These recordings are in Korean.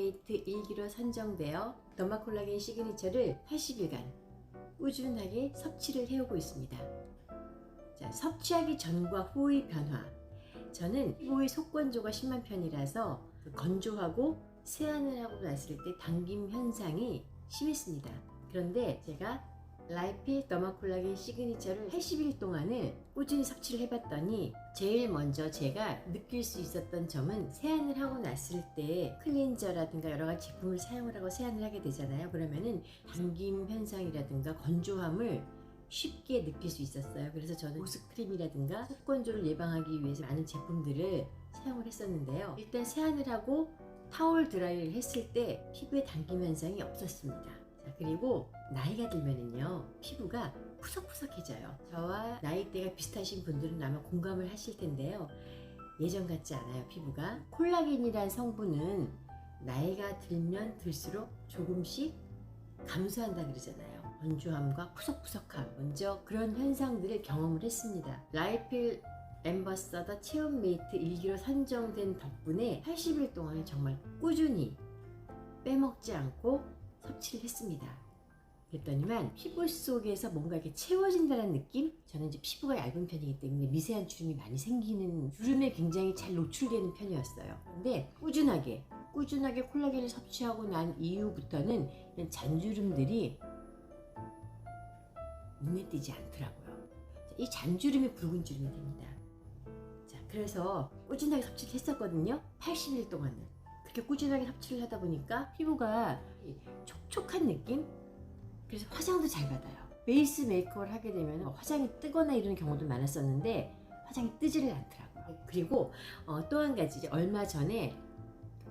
체험메이트 1기로 선정되어 더마콜라겐 시그니처를 80일간 꾸준하게 섭취를 해오고 있습니다. 자, 섭취하기 전과 후의 변화. 저는 피부의 속건조가 심한 편이라서 그 건조하고 세안을 하고 났을 때 당김 현상이 심했습니다. 그런데 제가 라이필 더마콜라겐 시그니처를 80일 동안을 꾸준히 섭취를 해봤더니 제일 먼저 제가 느낄 수 있었던 점은 세안을 하고 났을 때 클렌저라든가 여러 가지 제품을 사용을 하고 세안을 하게 되잖아요. 그러면은 당김 현상이라든가 건조함을 쉽게 느낄 수 있었어요. 그래서 저는 보습크림이라든가 속건조를 예방하기 위해서 많은 제품들을 사용을 했었는데요. 일단 세안을 하고 타월 드라이를 했을 때 피부에 당김 현상이 없었습니다. 자, 그리고 나이가 들면은요, 피부가 푸석푸석해져요. 저와 나이대가 비슷하신 분들은 아마 공감을 하실 텐데요. 예전 같지 않아요, 피부가. 콜라겐이란 성분은 나이가 들면 들수록 조금씩 감소한다 그러잖아요. 건조함과 푸석푸석함. 먼저 그런 현상들을 경험을 했습니다. 라이필 엠버서더 체험메이트 1기로 선정된 덕분에 80일 동안 정말 꾸준히 빼먹지 않고 섭취를 했습니다. 그랬더니만 피부 속에서 뭔가 이렇게 채워진다는 느낌? 저는 이제 피부가 얇은 편이기 때문에 미세한 주름이 많이 생기는 주름에 굉장히 잘 노출되는 편이었어요. 근데 꾸준하게 꾸준하게 콜라겐을 섭취하고 난 이후부터는 이런 잔주름들이 눈에 띄지 않더라고요. 자, 이 잔주름이 붉은 주름이 됩니다. 자, 그래서 꾸준하게 섭취를 했었거든요. 80일 동안은. 그렇게 꾸준하게 섭취를 하다 보니까 피부가 이 촉촉한 느낌? 그래서 화장도 잘 받아요. 베이스 메이크업을 하게 되면 화장이 뜨거나 이런 경우도 많았었는데 화장이 뜨지를 않더라고요. 그리고 어, 또한 가지 얼마 전에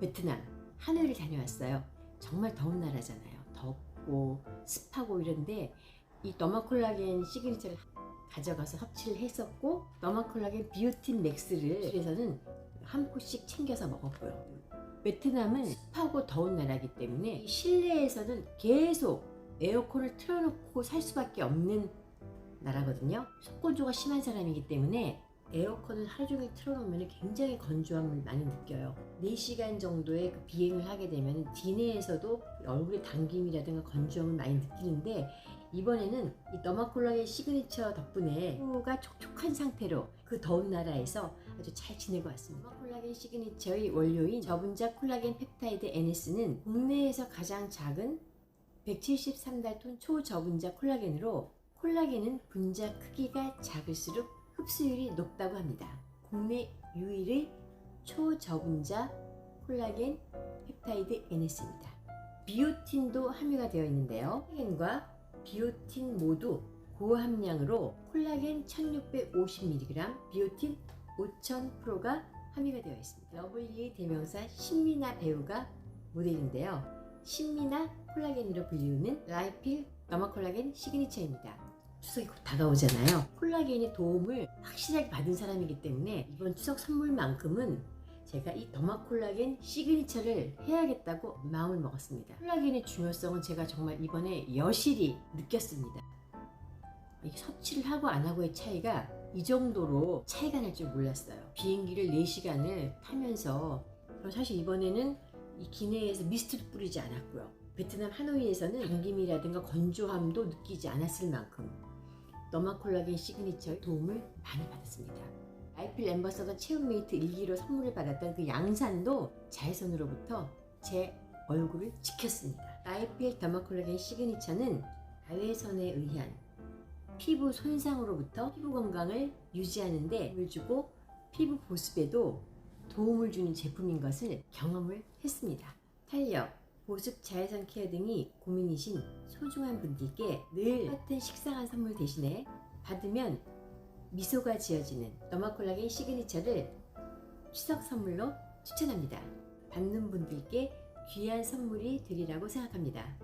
베트남 하노이를 다녀왔어요. 정말 더운 나라잖아요. 덥고 습하고 이런데 이 너마콜라겐 시그니처를 가져가서 섭취를 했었고 너마콜라겐 비오틴 맥스를 집에서는 한 포씩 챙겨서 먹었고요. 베트남은 습하고 더운 나라이기 때문에 실내에서는 계속 에어컨을 틀어놓고 살 수밖에 없는 나라거든요. 속건조가 심한 사람이기 때문에 에어컨을 하루 종일 틀어놓으면 굉장히 건조함을 많이 느껴요. 4시간 정도의 그 비행을 하게 되면 기내에서도 얼굴에 당김이라든가 건조함을 많이 느끼는데 이번에는 이 너마콜라겐 시그니처 덕분에 피부가 촉촉한 상태로 그 더운 나라에서 아주 잘 지내고 왔습니다. 너마콜라겐 시그니처의 원료인 저분자 콜라겐 펩타이드 NS는 국내에서 가장 작은 173달톤 초저분자 콜라겐으로 콜라겐은 분자 크기가 작을수록 흡수율이 높다고 합니다. 국내 유일의 초저분자 콜라겐 펩타이드 NS입니다. 비오틴도 함유가 되어 있는데요. 콜라겐과 비오틴 모두 고함량으로 콜라겐 1650mg, 비오틴 5000%가 함유가 되어 있습니다. 러블리의 대명사 신미나 배우가 모델인데요. 신미나 콜라겐으로 불리우는 라이필 너마콜라겐 시그니처입니다. 추석이 곧 다가오잖아요. 콜라겐의 도움을 확실하게 받은 사람이기 때문에 이번 추석 선물만큼은 제가 이 더마콜라겐 시그니처를 해야겠다고 마음을 먹었습니다. 콜라겐의 중요성은 제가 정말 이번에 여실히 느꼈습니다. 섭취를 하고 안 하고의 차이가 이 정도로 차이가 날 줄 몰랐어요. 비행기를 4시간을 타면서 사실 이번에는 이 기내에서 미스트를 뿌리지 않았고요. 베트남 하노이에서는 당김이라든가 건조함도 느끼지 않았을 만큼 너마콜라겐 시그니처의 도움을 많이 받았습니다. 아이필 엠버서더 체험메이트 1기로 선물을 받았던 그 양산도 자외선으로부터 제 얼굴을 지켰습니다. 아이필 더마콜라겐 시그니처는 자외선에 의한 피부 손상으로부터 피부 건강을 유지하는 데 도움을 주고 피부 보습에도 도움을 주는 제품인 것을 경험을 했습니다. 탄력, 보습, 자외선 케어 등이 고민이신 소중한 분들께 늘 같은 식상한 선물 대신에 받으면 미소가 지어지는 너마콜라겐 시그니처를 추석 선물로 추천합니다. 받는 분들께 귀한 선물이 되리라고 생각합니다.